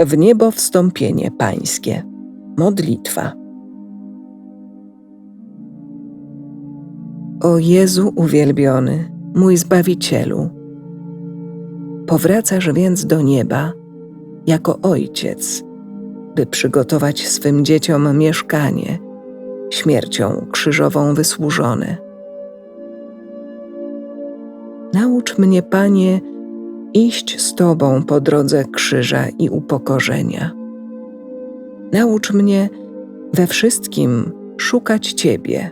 w niebo wstąpienie Pańskie. Modlitwa. O Jezu uwielbiony, mój Zbawicielu, powracasz więc do nieba jako Ojciec, by przygotować swym dzieciom mieszkanie, śmiercią krzyżową wysłużone. Naucz mnie, Panie, iść z Tobą po drodze krzyża i upokorzenia. Naucz mnie we wszystkim szukać Ciebie.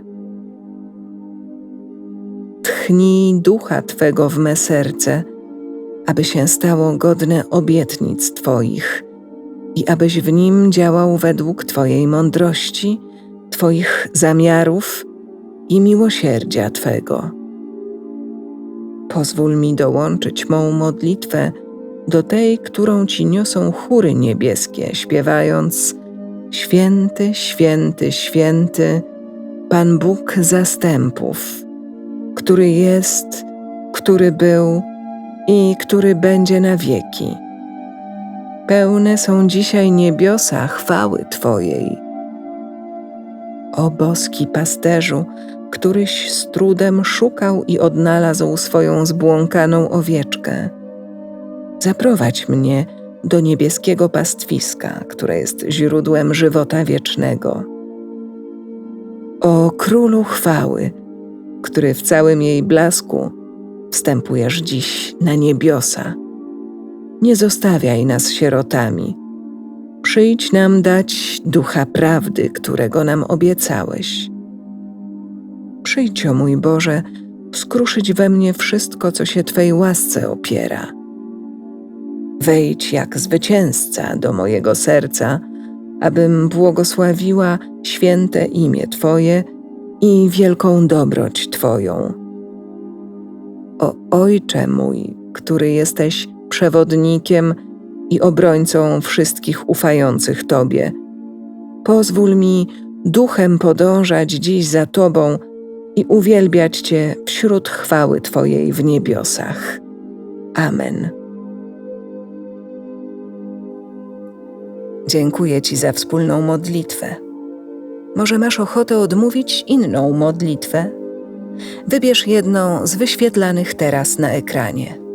Tchnij ducha Twego w me serce, aby się stało godne obietnic Twoich i abyś w nim działał według Twojej mądrości, Twoich zamiarów i miłosierdzia Twego. Pozwól mi dołączyć mą modlitwę do tej, którą Ci niosą chóry niebieskie, śpiewając Święty, święty, święty, Pan Bóg zastępów, który jest, który był i który będzie na wieki. Pełne są dzisiaj niebiosa chwały Twojej. O boski pasterzu, któryś z trudem szukał i odnalazł swoją zbłąkaną owieczkę. Zaprowadź mnie do niebieskiego pastwiska, które jest źródłem żywota wiecznego. O królu chwały, który w całym jej blasku wstępujesz dziś na niebiosa. Nie zostawiaj nas sierotami. Przyjdź nam dać ducha prawdy, którego nam obiecałeś. Przyjdź, o mój Boże, skruszyć we mnie wszystko, co się Twej łasce opiera. Wejdź jak zwycięzca do mojego serca, abym błogosławiła święte imię Twoje i wielką dobroć Twoją. O Ojcze mój, który jesteś przewodnikiem i obrońcą wszystkich ufających Tobie, pozwól mi duchem podążać dziś za Tobą i uwielbiać Cię wśród chwały Twojej w niebiosach. Amen. Dziękuję Ci za wspólną modlitwę. Może masz ochotę odmówić inną modlitwę? Wybierz jedną z wyświetlanych teraz na ekranie.